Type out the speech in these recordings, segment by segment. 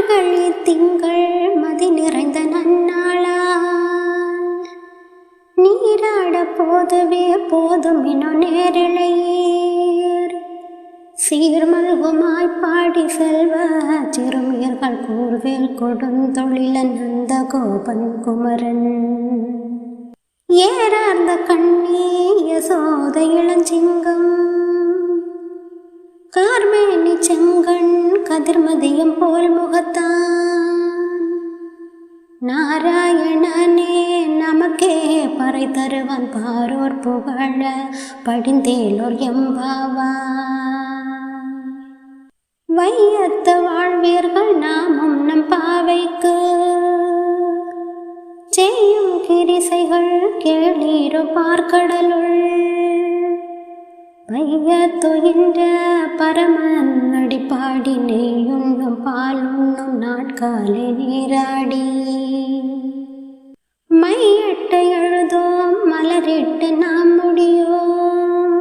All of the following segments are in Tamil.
மார்கழி திங்கள் மதி நிறைந்த நன்னாளால். நீராட போதுவே போதும் இன்னும் நேரிழையேர் சீர்மல்குமாய் பாடி செல்வ சிறுமியர்கள் கூர்வேல் கொடுந்தொழில நந்த கோபன் குமரன். ஏறார்ந்த கண்ணே யசோத இளஞ்சிங்கம். கார்மேனி செங்கண் கதிர்மதியம் போல் முகத்தான். நாராயணனே நமக்கே பறை தருவன் பாரோர் புகழ படிந்தேலோர் எம்பாவா வையத்த வாழ்வீர்கள் நாமும் நம் பாவைக்கு. செய்யும் கிரிசைகள் கேளீரோ பார்க்கடலுள். பைய துயின்ற பரமன் அடிப்பாடி நெய்யுண்ணும் பாலுண்ணும் நாட்காலே நீராடி. மையட்டை எழுதோம் மலரிட்டு நாம் முடியோம்.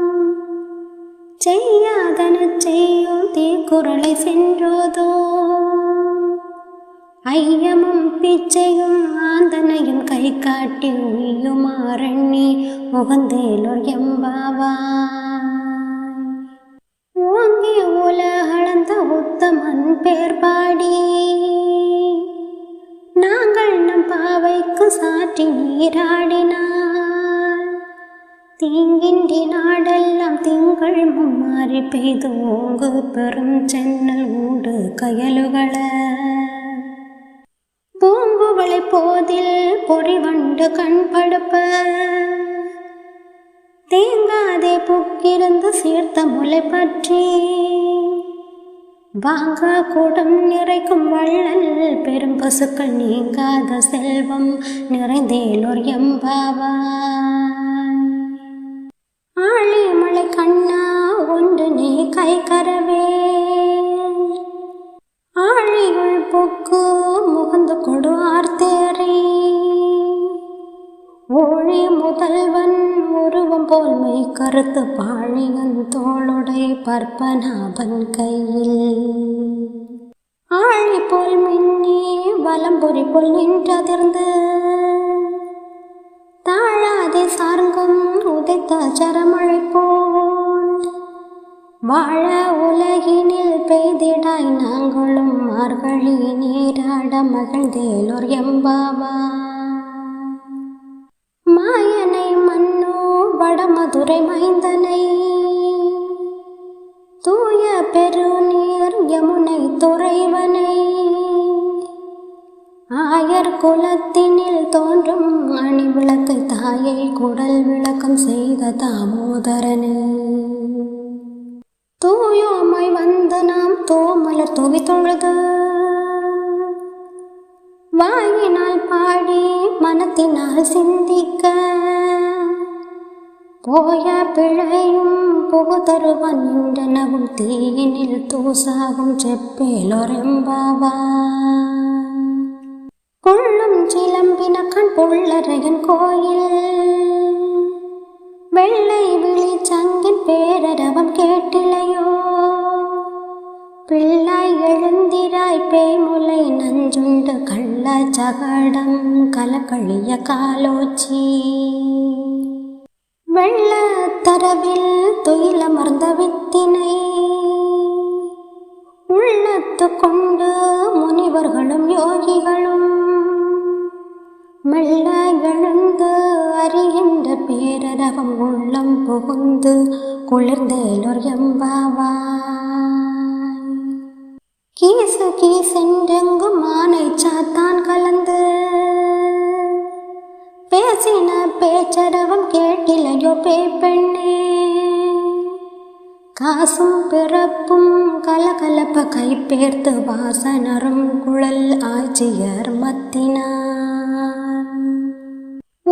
செய்யாதன செய்யும் தீக்குறளை சென்றோதோ ஐயமும் பிச்சையும் ஆந்தனையும் கை காட்டி உய்யுமாறண்ணி முகந்தேலோர் எம்பாவா. ஓங்கி உலகளந்த உத்தமன் பேர் பாடி. நாங்கள் நம் பாவைக்கு சாற்றி நீராடினார் தீங்கின்றி நாடெல்லாம் திங்கள் மும்மாறி பெய்து ஓங்கு பெரும் சென்னல் ஊடு கயலுகள. பூங்குவளை போதில் பொறிவண்டு கண்படுப்ப தேங்காதே புக்கிருந்து சேர்த்த முளை பற்றி வாங்கா கூடம் நிறைக்கும் வள்ளல் பெரும் பசுக்கள் நீங்காத செல்வம் நிறைந்தேலோர் ஆழி மலை கண்ணா ஒன்று நீ கை கரவே. உருவம் போல் மெய் கருத்து பாழியன் தோளுடை பற்பநாபன் கையில். ஆழி போல் மின்னே வலம்பொறி போல் நின்றதிர்ந்து. தாழாதே சார்ங்கும் உதைத்த சரமழை போல். வாழ உலகினில் பெய்திடாய் நாங்களும் மார்கழி நீராட மகிழ்ந்தேலோர் எம்பாவா வடமதுரை மைந்தனை தூய பெருநீர் யமுனை துறைவனை. ஆயர் குலத்தினில் தோன்றும் அணி விளக்கு தாயை குடல் விளக்கம் செய்த தாமோதரனே. தூயோமை வந்த நாம் தோமலர் தூவி தொழுது. வாயினால் பாடி மனத்தினால் சிந்திக்க. போய பிழையும் புகுதருவன் நின்றனவும் தீயினில் தூசாகும் செப்பேலொரெம்பாவா. கொள்ளும் சிலம்பின கண் புள்ளரையன் கோயில். வெள்ளை விழி சங்கின் பேரரவம் கேட்டிலையோ. பிள்ளாய் எழுந்திராய் பேய்முலை நஞ்சுண்டு கள்ள சகடம் கலக்கழிய காலோச்சி. வெள்ள தரவில் துயிலமர்ந்த வித்தினை. உள்ளத்து கொண்டு முனிவர்களும் யோகிகளும் மெல்ல எழுந்து அறிகின்ற பேரரவம் உள்ளம் புகுந்து குளிர்ந்தேலோர் எம்பாவா கீசு கீசென்றெங்கும் மானை சாத்தான் கலந்து பேசின பேச்சரவம் கே கேட்டிலையோ பேய்பெண்ணே காசும் பிறப்பும் கலகலப்ப கைப்பேர்த்து வாசனரும் குழல் ஆட்சியர் மத்தினார்.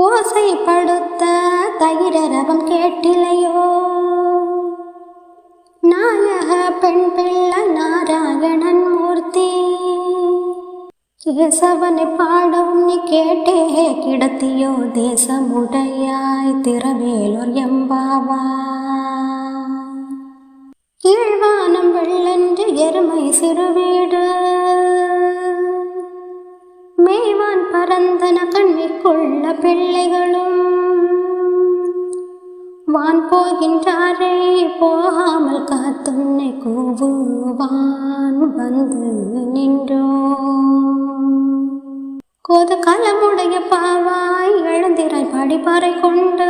ஓசைப்படுத்த தயிரரவம் கேட்டிலையோ ஏசவனை பாடவும் நீ கேட்டே. கிடத்தியோ தேசமுடையாய் திறவேலூர் எம்பாவா. கீழ்வானம் வெள்ளென்று எருமை சிறுவீடு. மேய்வான் பரந்தன கண்மைக்குள்ள பிள்ளைகளும். வான் போகின்றாரே போகாமல் காத்துன்னை கூவுவான் வந்து நின்றோம். கோத கலமுடைய பாவாய் எழுந்திராய் படிப்பாறை கொண்டு.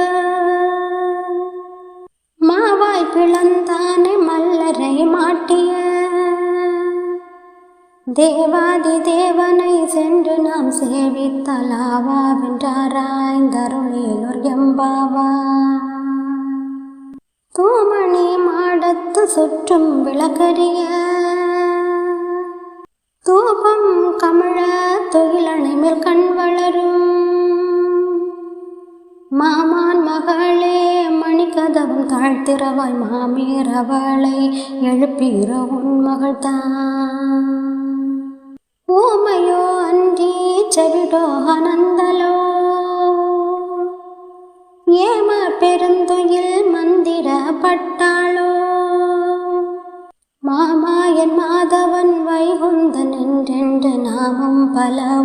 மாவாய் பிளந்தானே மல்லரை மாட்டிய. தேவாதி தேவனை சென்று நாம் சேவித்தலாவா வென்றாராய்ந்தருளிலோர் எம்பாவா. தூமணி மாடத்து சுற்றும் விளக்கறிய. தூபம் கமழ தொழிலணை மேல் கண் வளரும். மாமான் மகளே மணிக்கதவம் தாழ்த்திரவாய் மாமீரவளை எழுப்பீர உன் மகள்தான். ஊமையோ அன்றி செவிடோ அன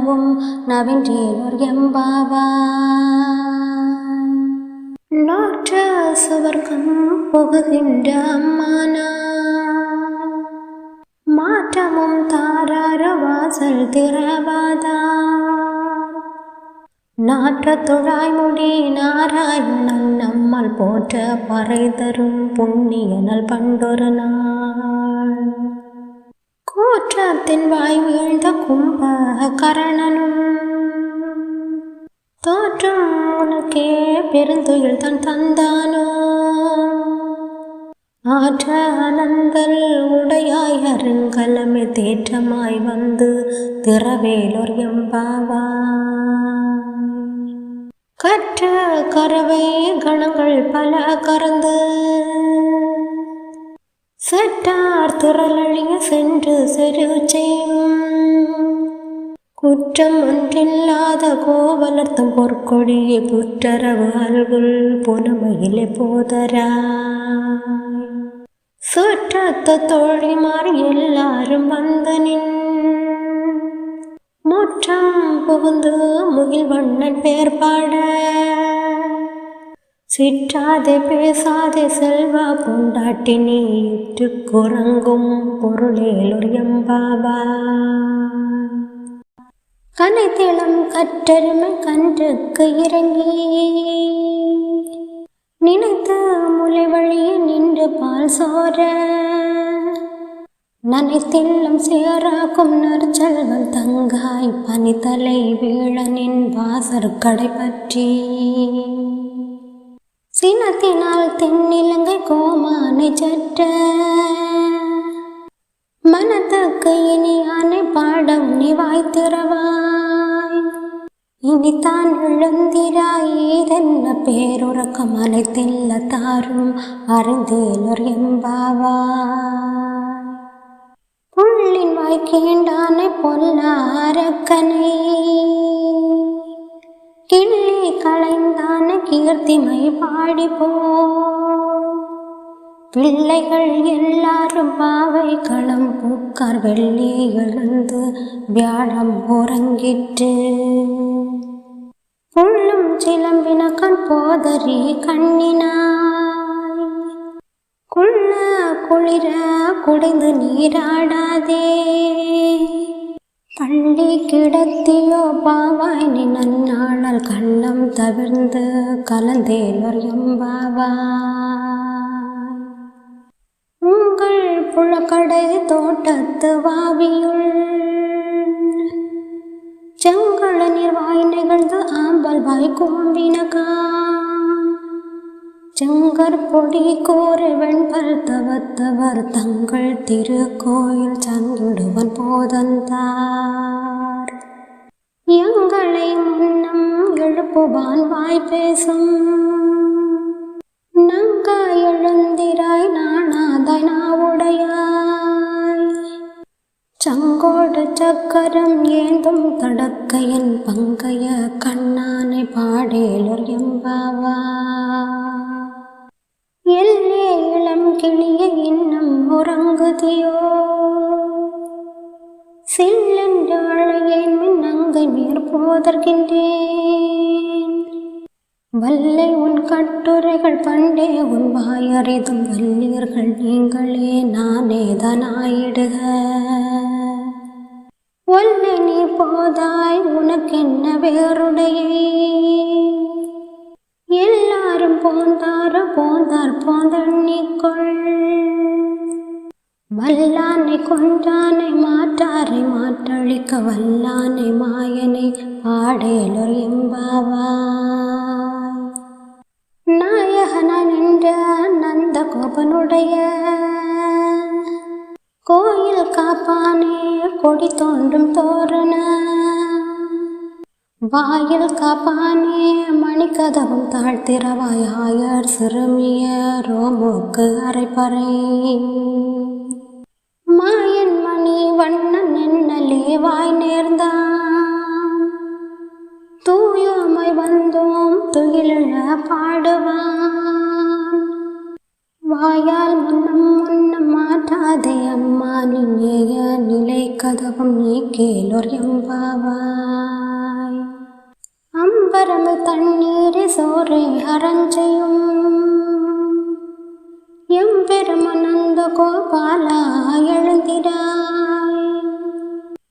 பலவும் நவின்றேனோர் எம்பாவா நாற்ற சுவர்க்கம் புகுகின்ற அம்மானா மாற்றமும் தாரார வாசல் திறவாதா நாற்ற துழாய்முடி நாராயணன் நம்மால் போற்ற பறை தரும் புண்ணியனல் பண்டொரு நாள். கூற்றத்தின் வாய் வீழ்ந்த கும்ப கரணனும். தோற்றும் உனக்கே பெருந்துயில் தன் தந்தானோ? ஆற்ற அனந்தல் உடையாய் அருங்கலமே தேற்றமாய் வந்து திறவேலோர் எம்பாவா கற்ற கரவை கணங்கள் பல கறந்து சட்டார் துறலழிய சென்று செரு செய்யும் குற்றம் ஒன்றில்லாத கோவலர்த்தம் பொற்கொடியை புற்றரவு அல்குல் புனமையிலே போதரா. சுற்றத்த தோழிமார் எல்லாரும் வந்தனின். முற்றம் புகுந்து முகில் வண்ணன் பேர்பாட. சிற்றாதே பேசாதே செல்வா கொண்டாட்டி நீ இட்டு குரங்கும் பொருளேலொரு எம்பாபா கனைத்திளம் கற்றெருமை கன்றுக்கு இறங்கி. நினைத்த முளை வழிய நின்று பால் சோர. நனைத்தில்லம் சேராக்கும் நற்செல்வன் தங்காய் பனித்தலை வீழனின் வாசற்கடை பற்றி. சினத்தினால் தென்னிலங்கை கோமானை சற்ற. மனத்துக்கு இனியானை பாடம் நீ வாய்த்திரவாய் இனித்தான் எழுந்திராய் ஏதென்ன பேருறக்கம் அனைத்தில்ல தாரும் அறிந்தேலொர் எம்பாவா புள்ளின் வாய்க்கேண்டானை பொல்ல அரக்கனை கிள்ளி களைந்தான கீர்த்திமை பாடிப்போ பிள்ளைகள் எல்லாரும் பாவை களம் பூக்கார் வெள்ளி எழுந்து வியாழம் உறங்கிற்று. புள்ளும் சிலம்பின போதறி கண்ணினாய். குள்ள குளிர குடைந்து நீராடாதே. பள்ளி கிடத்தியோ பாவாய் நீ நன்னாளால் கள்ளம் தவிர்ந்து கலந்தேலொர் எம்பாவாய். உங்கள் புழக்கடை தோட்டத்து வாவியுள் செங்கல நீர் வாய் நிகழ்ந்து ஆம்பல் வாய் கூம்பினகா செங்கற்பொடி கோரவன் கோரு தங்கள் திருக்கோயில் சந்துடுவன் போதந்தார். எங்களை முன்னம் எழுப்புவான் வாய் பேசும் நங்க எழுந்திராய் நாணாதாய் நாவுடையாய். சங்கோடு சக்கரம் ஏந்தும் தடக்கையன் பங்கைய கண்ணானை பாடேலொர் எம்பாவா எல்லே இளம் கிளிய இன்னும் உறங்குதியோ? சில்லென்று அழையேன் மின் அங்கை மேற் வல்லை உன் கட்டுரைகள் பண்டே உன் வாயறிதும் வல்லீர்கள் நீங்களே நானே தனாயிடுக. ஒல்லை நீ போதாய் உனக்கென்ன வேறுடையே? போந்தார் போந்தண்ணிக்கொள். வல்லானை கொண்டானை மாற்றாரை மாற்றழிக்க வல்லானை மாயனை பாடேலொர் எம்பாவாய். நாயகனாய் நின்ற நந்த கோபனுடைய கோயில் காப்பானே கொடி தோன்றும் தோரண வாயில் காப்பானே மணிக்கதவும் தாழ்த்திரவாய் ஆயர் சிறுமிய ரோமுக்கு அரைப்பறை. மாயன் மணி வண்ணன் நின்னலே வாய் நேர்ந்தான். தூயோமை வந்தோம் துயிலழ பாடுவான். வாயால் முன்னம் முன்னம் மாற்றாதே அம்மா நின்னேய நிலை கதவும் நீ கேளோர் எம்பாவாய் அம்பரமு தண்ணீரை சோரை அரஞ்சையும் எம்பெருமனந்த கோபாலா எழுந்திராய்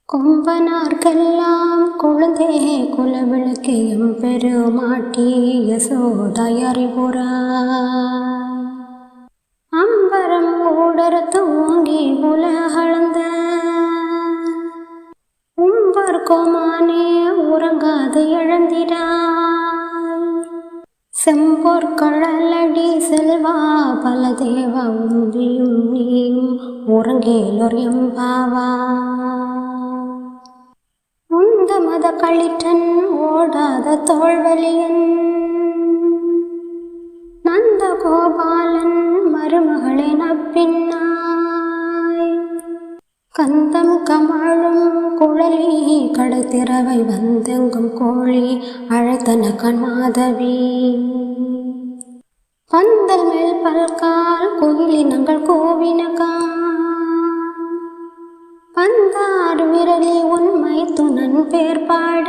கொம்பனார்க்கெல்லாம் குழந்தை குலவிளக்கு எம்பெருமாட்டி யசோதாய் அறிவுறாய் கோமானே உறங்காது இழந்திராய் செம்போர் கழலடி செல்வா பல தேவ உந்தியும் நீயும் உறங்கேலோர் எம்பாவா. உந்த மத களிற்றன் ஓடாத தோல்வலியன் நந்த கோபாலன் மருமகளின் அப்பின்னாய் கந்தம் கமழும் குழலி கடத்திரவை வந்தெங்கும் கோழி அழைத்தன கண்மாதவி. பந்தல் மேல் பல்கால் குயிலினங்கள் கோவினகா பந்தாறு விரலி உண்மை துணன் பேர் பாட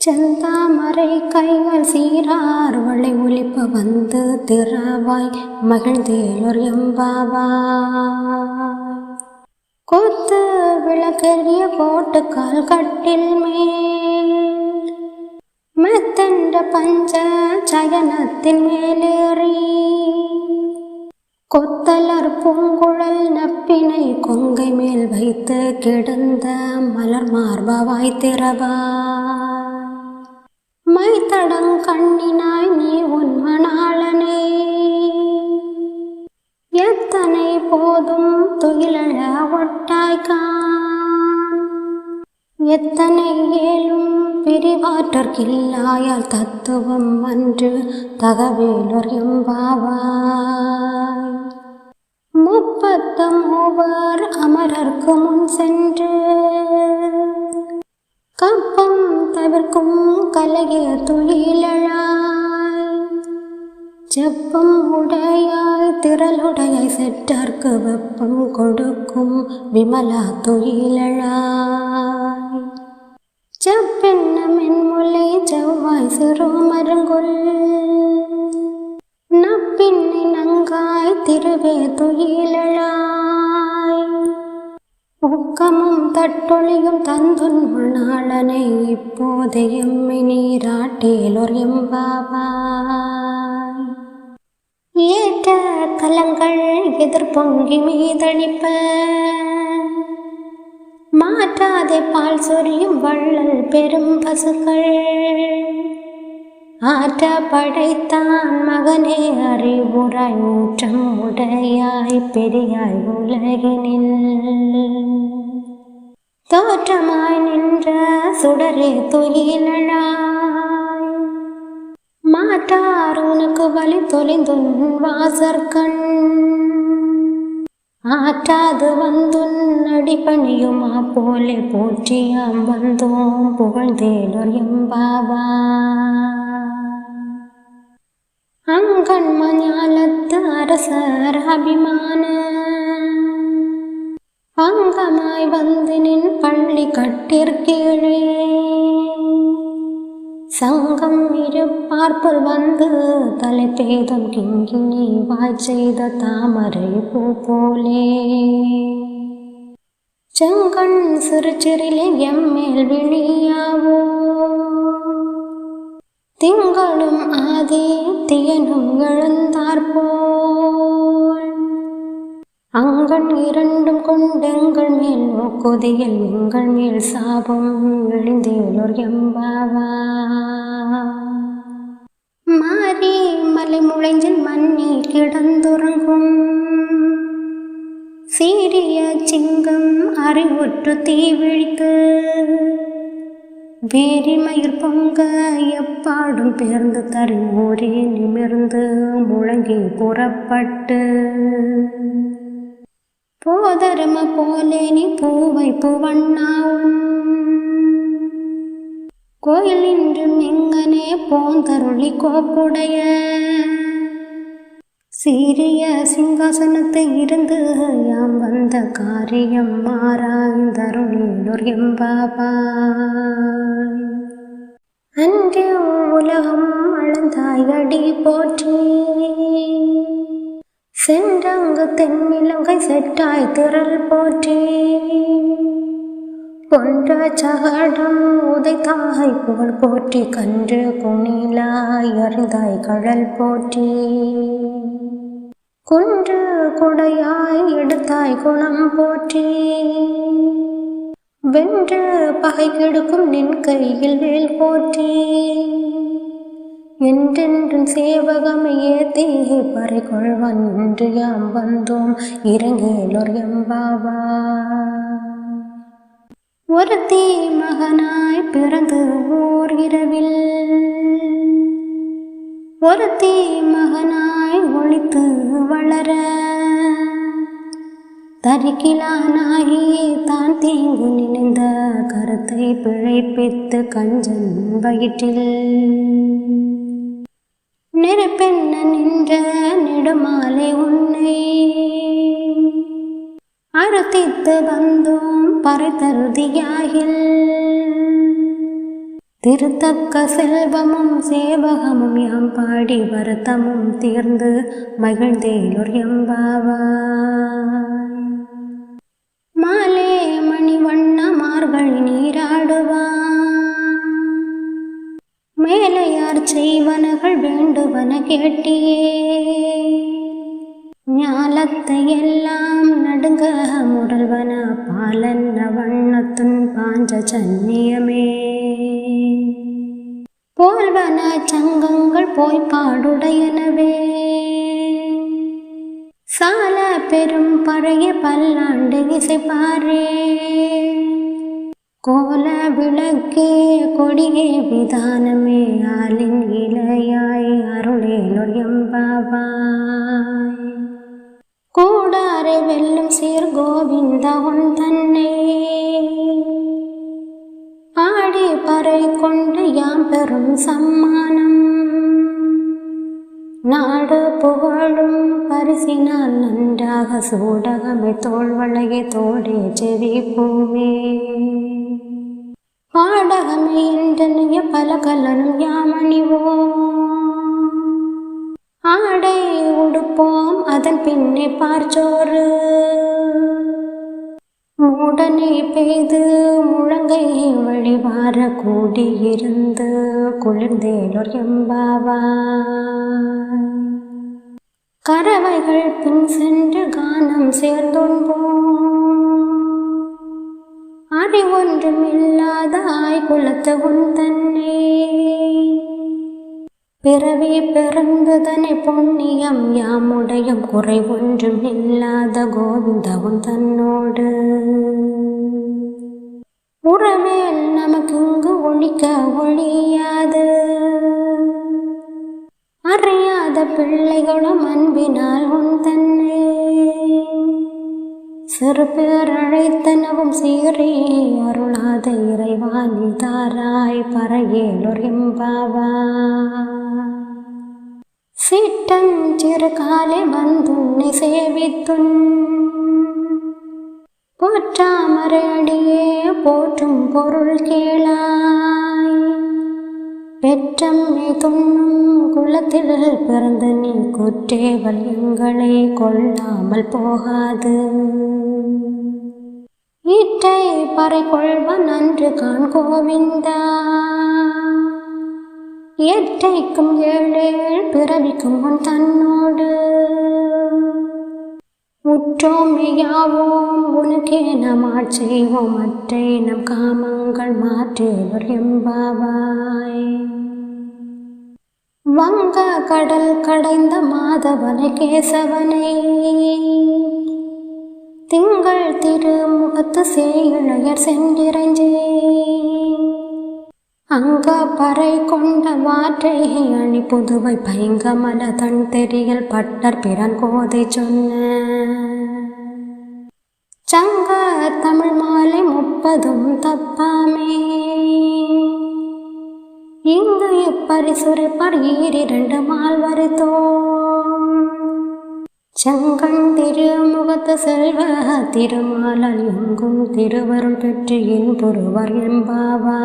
செந்தாமரை கைகள் சீரார் வளை ஒலிப்ப வந்து திறவாய் மகிழ்ந்தேலூர் எம்பாவா. கொத்து விளக்கெரிய கோட்டுக்கால் கட்டில் மேல். மெத்தண்ட பஞ்ச சயனத்தின் மேலேறி. கொத்தலர் பூங்குழல் நப்பினை கொங்கை மேல் வைத்து கிடந்த மலர் மார்பவாய் திறவாய் மைத்தடங் கண்ணினாய் நீ உன்மணாளனே எத்தனை போதும் துயிலழ ஒட்டாய்கான் எத்தனை ஏழும் பிரிவாற்றற்கில்லாயால் தத்துவம் அன்று தகவேலொர் எம்பாவாய். முப்பத்தம் மூவர் அமரர்க்கு முன் சென்று. கப்பம் தவிர்க்கும் கலைய துயிலழாய். செப்பம் உடையாய் திரளுடையாய் செற்றார்க்கு வெப்பம் கொடுக்கும் விமலா துயிலழாய் செப்பென்ன மென்முலை செவ்வாய் சிறு மருங்குல் நப்பின்னை நங்காய் திருவே துயிலழாய் ஊக்கமும் தட்டொழியும் தந்துன் நாளனை இப்போதையும் எம்மை நீராட்டேலோர் எம்பாவாய் ஏற்ற கலங்கள் எதிர்பொங்கி மீதழிப்ப மாற்றாதே பால் சொரியும் வள்ளல் பெரும் பசுக்கள். ஆற்ற படைத்தான் மகனே அறிவுராய் ஊற்றம் உடையாய் பெரியாய் உலகினில். தோற்றமாய் நின்ற சுடரே துயிலழா. മാറ്റാറൂനക്ക് വലി തൊലിന്തുൻ വാസർക്കൺ. ആറ്റാത് വന്തുൻ അടിപ്പണിയുമാ പോലെ പോറ്റിയാം വന്തോം പുകഴ്തേലൊറിയം ബാബാ. അങ്കൺമഞ്ഞാലത്ത് അരസർ അഭിമാന അംഗമായി വന്തിനിൻ പള്ളി കട്ടിർക്കീഴേ. சங்கம் இருப்பார்ப்புள் வந்து தலை பேதம் கிங்கினி வாய் செய்த தாமரை பூ போலே. செங்கண் சிறு சிறிலே எம்மேல் விழியாவோ. திங்களும் ஆதி தியனும் எழுந்தார்போ அங்கண் இரண்டும் கொண்டெங்கள் மேல் நோக்குதியில் எங்கள் மேல் சாபம் எழுந்தேலோர் எம்பாவா மாறி மலை முளைஞ்சில் மண்ணி கிடந்துறங்கும். சீரிய சிங்கம் அறிவுற்று தீவிழித்து வேரிமயிர் பொங்க எப்பாடும் பேர்ந்து தரிமூறி நிமிர்ந்து முழங்கி புறப்பட்டு போதரம போலே நீ பூவை பூவண்ணாவும். கோயில் இன்றும் எங்கனே போந்தருளி கோப்புடைய. சீரிய சிங்காசனத்தை இருந்து யாம் வந்த காரியம் மாறாய்ந்தருளிலொர் எம்பாபா அன்று உலகம் அளந்தாய் போற்றி. சென்றங்கு தென்னிலங்கை செட்டாய் திரள் போற்றி. பொன்ற சகடம் உதைத்தாய் புகழ் போற்றி. கன்று குணிலாய் அறிந்தாய் கடல் போற்றி. குன்று குடையாய் எடுத்தாய் குணம் போற்றி. வென்று பகை கெடுக்கும் நின் கையில் வேல் போற்றி. என்றென்றும் சேவகமையே தேகை பறை கொள்வன் என்று யாம் வந்தோம். இறங்கியலோர் எம்பாவா ஒரு தீ மகனாய் பிறந்து ஓர் இரவில். ஒரு தீ மகனாய் ஒழித்து வளர. தரிக்கிலானாகி தான் தீங்கு நினைந்த கருத்தை பிழைப்பித்து கஞ்சன் வயிற்றில். நெருப்பென்ன நின்ற நெடுமாலை உன்னை. அறுத்தித்து வந்தோம் பறைத்தருதியாகில் திருத்தக்க செல்வமும் சேவகமும் யாம் பாடி வருத்தமும் தீர்ந்து மகிழ்ந்தேலொர் எம்பாவா செய்வனகள் வேண்டுவன கேட்டியே. ஞாலத்தை எல்லாம் நடுங்க முடல்வன பாலன்ன வண்ணத்துன் பாஞ்ச சன்னியமே. போல்வன சங்கங்கள் போய் பாடுடையனவே. சால பெரும் பழைய பல்லாண்டு இசைப்பாரே. கோல விளக்கே கொடியே விதானமே ஆலின் இலையாய் அருளேலொர் எம்பாவாய். கூடாரை வெல்லும் சீர் கோவிந்த உன் தன்னை பாடி பறை கொண்டு யாம் பெறும் சம்மானம். நாடு புகழும் பரிசினால் நன்றாக சூடகமே தோல்வளைய தோடே செவி பூவே. என்றனைய பல கலனும் யாமணிவோம் ஆடை உடுப்போம் அதன் பின்னே பார்ச்சோறு. மூடனை பெய்து முழங்கை வழிவார கூடியிருந்து குளிர்ந்தேனோர் எம்பாவா கறவைகள் பின் சென்று கானம் சேர்ந்துண்போம் ஒன்றும் இல்லாதாய் குலத்த உன் தன்னை. பிறவி பிறந்ததனை புண்ணியம் யாமுடையும் குறை ஒன்றும் இல்லாத கோவிந்தவும் தன்னோடு. உறவேல் நமக்கு இங்கு ஒழிக்க ஒழியாது. அறியாத பிள்ளைகளும் அன்பினால் உன் தன்னே. சிறு பேர் அழைத்தனவும் சீரே அருளாத இறைவாணி தாராய் பறையேலொர் சிட்டம் சிட்டன் வந்துன்னை சேவித்துன். போற்றாமரடியே போற்றும் பொருள் கேளாய். பெற்றம்மை துண்ணும் குலத்தில் பிறந்த நீ குற்றேவல் எங்களை கொள்ளாமல் போகாது. ஈட்டை பறை கொள்வன் அன்று கான் கோவிந்தா. எட்டைக்கும் ஏழேழ் பிறவிக்கும் உன் தன்னோடு. உற்றோம் உற்றோமையாவோம் உனக்கே நம் செய்வோம். அற்றை நம் காமங்கள் மாற்றுவர் எம்பாவாய். வங்க கடல் கடைந்த மாதவனை கேசவனை. திங்கள் திருமுகத்து சேயிழையர் சென்றிரஞ்சே அங்க பறை கொண்ட வாற்றை அணி புதுவை பைங்கமல தன் தெரியல் பட்டர் பிறன் கோதை சொன்ன. சங்க தமிழ் மாலை முப்பதும் தப்பாமே. இங்கு இப்பரிசுரைப்பர் ஈரிரண்டு மால்வரைத்தோ செங்கண் திருமுகத்த செல்வ திருமாலன் எங்கும் திருவருள் பெற்று இன்புறுவர் எம்பாவா